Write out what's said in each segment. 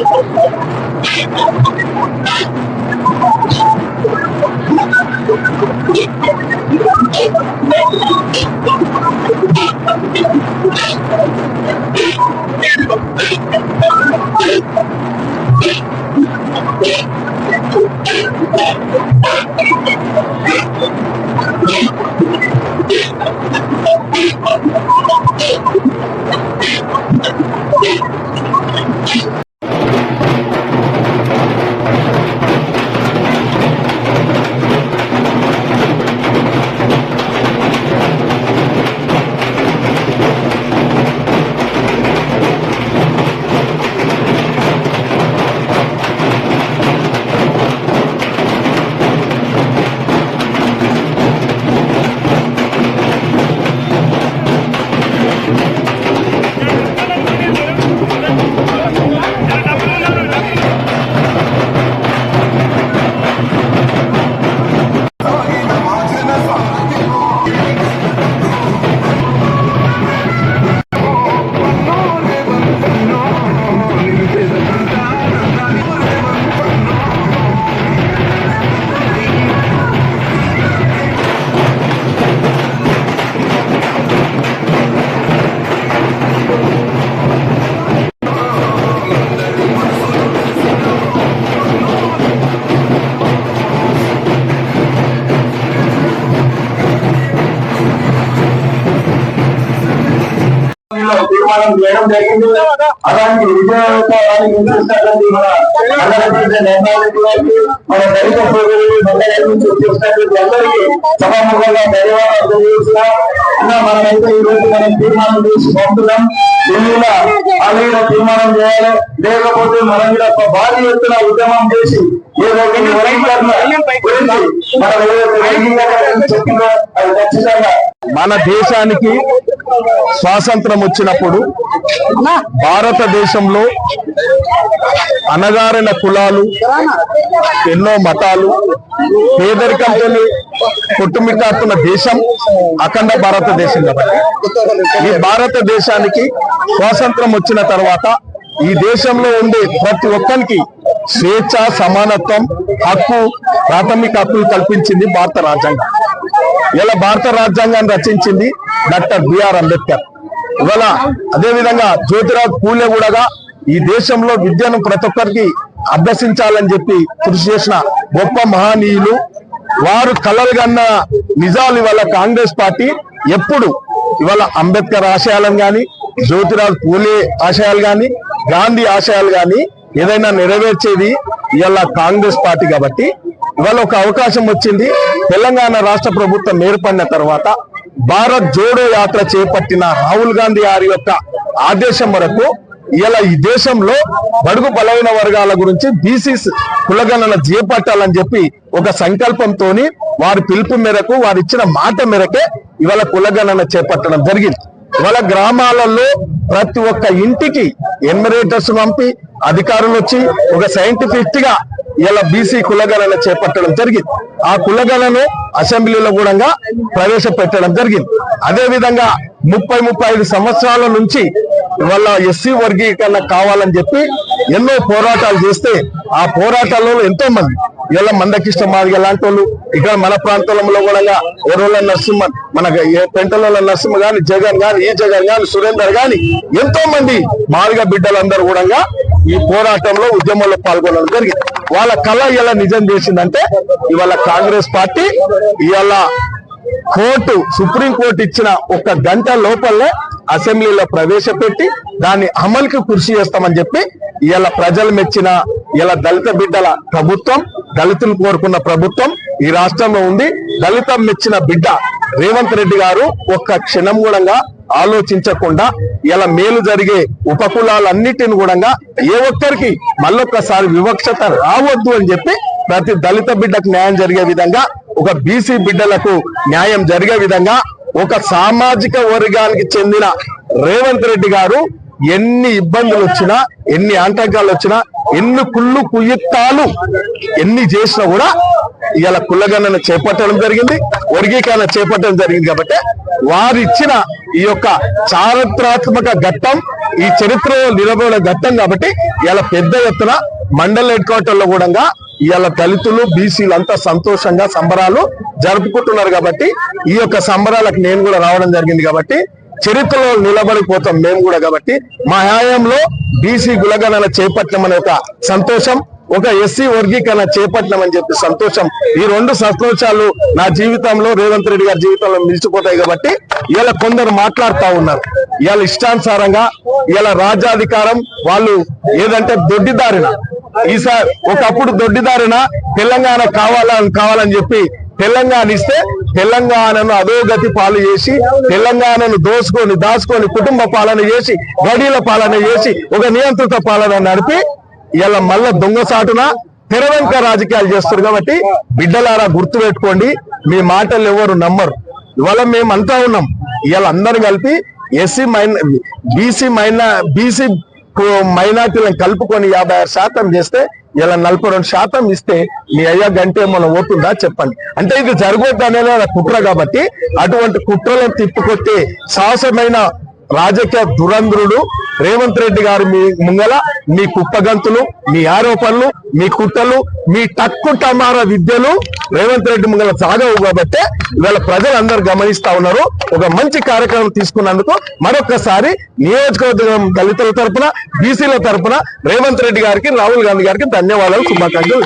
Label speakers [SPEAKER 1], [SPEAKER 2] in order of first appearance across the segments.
[SPEAKER 1] లో చేయడం జరిగింది అలాంటి విజయవంతానికి ముందున్నటువంటి మన మన దళిత సోదరులు మండలం నుంచి వచ్చేసినటువంటి అందరికీ సభాముఖంగా ధన్యవాదాలు తెలియజేస్తున్నాం అన్న మనమైతే ఈ రోజు మనం తీర్మానం చేసి పంపుతున్నాం. ఢిల్లీలో అలాగే తీర్మానం చేయాలి. లేకపోతే మనం కూడా భారీ ఎత్తున ఉద్యమం చేసి మన
[SPEAKER 2] దేశానికి స్వాతంత్రం వచ్చినప్పుడు భారతదేశంలో అనగారిన కులాలు ఎన్నో మతాలు పేదరికంతో కొట్టుమిట్టాడుతున్న దేశం అఖండ భారతదేశం కాబట్టి. ఈ భారతదేశానికి స్వాతంత్రం వచ్చిన తర్వాత ఈ దేశంలో ఉండే ప్రతి ఒక్కరికి స్వేచ్ఛ సమానత్వం హక్కు ప్రాథమిక హక్కులు కల్పించింది భారత రాజ్యాంగం. ఇలా భారత రాజ్యాంగాన్ని రచించింది డాక్టర్ బిఆర్ అంబేద్కర్. ఇవాళ అదేవిధంగా జ్యోతిరాజ్ జ్యోతిరావు పూలే కూడా ఈ దేశంలో విద్యను ప్రతి ఒక్కరికి అభ్యసించాలని చెప్పి కృషి చేసిన గొప్ప మహనీయులు. వారు కలలు కన్న నిజాలు ఇవాళ కాంగ్రెస్ పార్టీ ఎప్పుడు ఇవాళ అంబేద్కర్ ఆశయాలను కానీ జ్యోతిరావు పూలే ఆశయాలు కానీ గాంధీ ఆశయాలు కానీ ఏదైనా నెరవేర్చేది ఇవాళ కాంగ్రెస్ పార్టీ కాబట్టి ఇవాళ ఒక అవకాశం వచ్చింది. తెలంగాణ రాష్ట్ర ప్రభుత్వం ఏర్పడిన తర్వాత భారత్ జోడో యాత్ర చేపట్టిన రాహుల్ గాంధీ గారి యొక్క ఆదేశం వరకు ఇలా ఈ దేశంలో బడుగు బలైన వర్గాల గురించి బీసీ కులగణన చేపట్టాలని చెప్పి ఒక సంకల్పంతోని వారి పిలుపు మేరకు వారు ఇచ్చిన మాట మేరకే ఇవాళ కులగణన చేపట్టడం జరిగింది. ఇవాళ గ్రామాలలో ప్రతి ఒక్క ఇంటికి ఎన్మరేటర్స్ పంపి అధికారులు వచ్చి ఒక సైంటిఫిక్గా ఇలా బీసీ కులగణన చేపట్టడం జరిగింది. ఆ కులగణను అసెంబ్లీలో కూడా ప్రవేశపెట్టడం జరిగింది. అదే విధంగా ముప్పై ముప్పై ఐదు సంవత్సరాల నుంచి ఇవాళ ఎస్సీ వర్గీకరణ కావాలని చెప్పి ఎన్నో పోరాటాలు చేస్తే ఆ పోరాటాలలో ఎంతో మంది ఇలా మందకిష్ట మాదిగ లాంటి వాళ్ళు ఇక్కడ మన ప్రాంతంలో కూడా ఎరువుల నరసింహ మన పెంటల నరసింహ గాని జగన్ గాని ఈ జగన్ గాని సురేందర్ గాని ఎంతో మంది మాదిగ బిడ్డలందరూ కూడా ఈ పోరాటంలో ఉద్యమంలో పాల్గొనడం జరిగింది. వాళ్ళ కళ ఇలా నిజం చేసిందంటే ఇవాళ కాంగ్రెస్ పార్టీ ఇవాళ కోర్టు సుప్రీం కోర్టు ఇచ్చిన ఒక గంట లోపలనే అసెంబ్లీలో ప్రవేశపెట్టి దాన్ని అమలుకి కృషి చేస్తామని చెప్పి ఇవాళ ప్రజలు మెచ్చిన ఇలా దళిత బిడ్డల ప్రభుత్వం దళితులు కోరుకున్న ప్రభుత్వం ఈ రాష్ట్రంలో ఉంది. దళితం మెచ్చిన బిడ్డ రేవంత్ రెడ్డి గారు ఒక్క క్షణం కూడా ఆలోచించకుండా ఇలా మేలు జరిగే ఉపకులాలన్నిటిని కూడా ఏ ఒక్కరికి మళ్ళొక్కసారి వివక్షత రావద్దు అని చెప్పి ప్రతి దళిత బిడ్డకు న్యాయం జరిగే విధంగా ఒక బీసీ బిడ్డలకు న్యాయం జరిగే విధంగా ఒక సామాజిక వర్గానికి చెందిన రేవంత్ రెడ్డి గారు ఎన్ని ఇబ్బందులు వచ్చినా ఎన్ని ఆటంకాలు వచ్చినా ఎన్ని కుళ్ళు కుయుక్తాలు ఎన్ని చేసినా కూడా ఇవాళ కుల్లగణన చేపట్టడం జరిగింది వర్గీకరణ చేపట్టడం జరిగింది కాబట్టి వారిచ్చిన ఈ యొక్క చారిత్రాత్మక ఘట్టం ఈ చరిత్రలో నిలబడిన ఘట్టం కాబట్టి ఇలా పెద్ద ఎత్తున మండల హెడ్ క్వార్టర్లో కూడా ఇవాళ దళితులు బీసీలు అంతా సంతోషంగా సంబరాలు జరుపుకుంటున్నారు కాబట్టి ఈ యొక్క సంబరాలకు నేను కూడా రావడం జరిగింది కాబట్టి చరిత్రలో నిలబడిపోతాం మేము కూడా కాబట్టి మా హయాంలో బీసీ గులగణన చేపట్టడం అనే ఒక సంతోషం ఒక ఎస్సీ వర్గీకరణ చేపట్టినామని చెప్పి సంతోషం. ఈ రెండు సంతోషాలు నా జీవితంలో రేవంత్ రెడ్డి గారి జీవితంలో నిలిచిపోతాయి కాబట్టి ఇలా కొందరు మాట్లాడుతా ఉన్నారు. ఇవాళ ఇష్టానుసారంగా ఇలా రాజ్యాధికారం వాళ్ళు ఏదంటే దొడ్డిదారిన. ఈసారి ఒకప్పుడు దొడ్డిదారిన తెలంగాణ కావాలని కావాలని చెప్పి తెలంగాణ ఇస్తే తెలంగాణను అధోగతి పాలు చేసి తెలంగాణను దోసుకొని దాచుకొని కుటుంబ పాలన చేసి గడీల పాలన చేసి ఒక నియంత్రిత పాలన నడిపి ఇలా మళ్ళా దొంగసాటున తెరవెంక రాజకీయాలు చేస్తారు కాబట్టి బిడ్డలారా గుర్తు పెట్టుకోండి మీ మాటలు ఎవరు నమ్మరు. ఇవాళ మేము అంతా ఉన్నాం. ఇవాళ అందరు కలిపి ఎస్సీ మైన బీసీ మైనా బీసీ మైనార్టీలను కలుపుకొని యాభై ఆరు శాతం చేస్తే ఇలా నలభై రెండు శాతం ఇస్తే మీ అయ్యా గంటే మనం ఓటుందా చెప్పండి. అంటే ఇది జరగొద్దు అనేది కుట్ర కాబట్టి అటువంటి కుట్రలను తిప్పుకొట్టి సాహసమైన రాజకీయ దురంధ్రుడు రేవంత్ రెడ్డి గారు మీ ముంగల మీ కుప్పగంతులు మీ ఆరోపణలు మీ కుట్రలు మీ టక్కు టమార విద్యలు రేవంత్ రెడ్డి ముంగల సాగవు కాబట్టి ఇవాళ ప్రజలందరూ గమనిస్తా ఉన్నారు. ఒక మంచి కార్యక్రమం తీసుకున్నందుకు మరొకసారి నియోజకవర్గం దళితుల తరపున బీసీల తరపున రేవంత్ రెడ్డి గారికి రాహుల్ గాంధీ గారికి ధన్యవాదాలు శుభాకాంక్షలు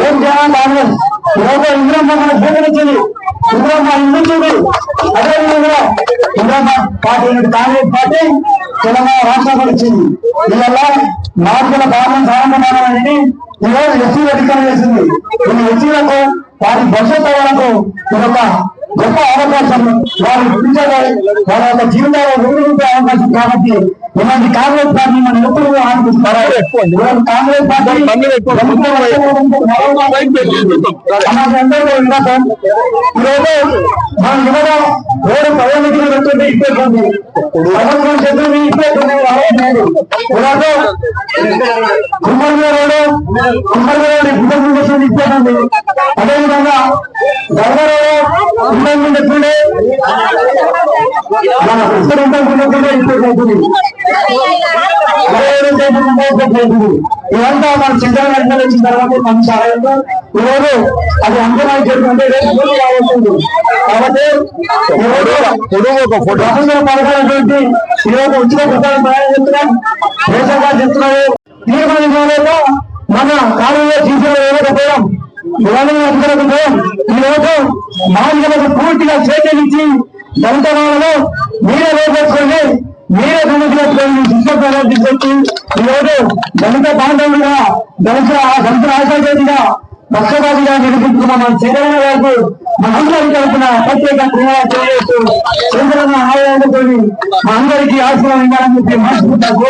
[SPEAKER 3] ఏం కాంగ్రెస్ ఈరోజు ఇల్లు చూడు అదేవిధంగా ఇంద్రమ్మ పార్టీ కాంగ్రెస్ పార్టీ తెలంగాణ రాష్ట్రం వచ్చింది. దీనివల్ల మార్పుల కారణం సాధనమైనది ఈరోజు ఎస్సీ అధికారం చేసింది. ఈ ఎస్సీలకు వారి భవిష్యత్ తరాలకు ఒక గొప్ప అవకాశం వారి ఫ్యూచర్ వాళ్ళ యొక్క జీవితాలు రూపుదిద్దే అవకాశం కాబట్టి ఇలాంటి కాంగ్రెస్ పార్టీ మనం ఎప్పుడు ఆనందిస్తారు కాంగ్రెస్ పార్టీ సమాజంలో ఈరోజు మన యువత రోడ్డు ప్రయాణికులు పెడుతుంటే ఇప్పేస్తుంది ప్రభుత్వం చెప్తుంది ఇప్పేస్తుంది రావట్లేదు ఈరోజు కుమ్మరి రోడ్డు కుమ్మరి రోడ్డు ఇబ్బంది. చేస్తుంది ఇప్పేస్తుంది అదేవిధంగా ఇబ్బంది చెప్తుండే మన ఇద్దరు ఇబ్బంది ఇప్పేస్తుంది ఇదంతా మన చంద్రబాబు వచ్చిన తర్వాత మన సహాయంతో ఈరోజు అది అంతమై చేస్తుంటే రేపు ముందు రాబోతుంది కాబట్టి
[SPEAKER 2] ఒక ఫోటో.
[SPEAKER 3] స్వతంత్ర పడకైనటువంటి ఈరోజు ఉచిత పుస్తకం తయారు చేస్తున్నాం. దేశంగా చెప్తున్నారు. తీర్మానించాలలో మన కాలంలో తీసిన లేకపోవడం ఇవన్నీ అధికారకపోవడం ఈరోజు మానవులకు పూర్తిగా సేకరించి దళిత వాళ్ళలో మీరే లోపేసుకోండి. మీరే సమస్యలు శిక్షణ ప్రవర్తించి ఈరోజు దళిత బాంధవులుగా దళిత దళిత రాజకీయంగా పక్షపాతిగా నిరూపించుకున్న మన చంద్రబాబు గారికి మనందరి తరఫున ప్రత్యేక ధన్యవాదాలు తెలియజేస్తూ చంద్రబాబు ఆలయాలతో మా అందరికీ ఆశీర్వాదం చెప్పి మనస్ఫూర్తిగా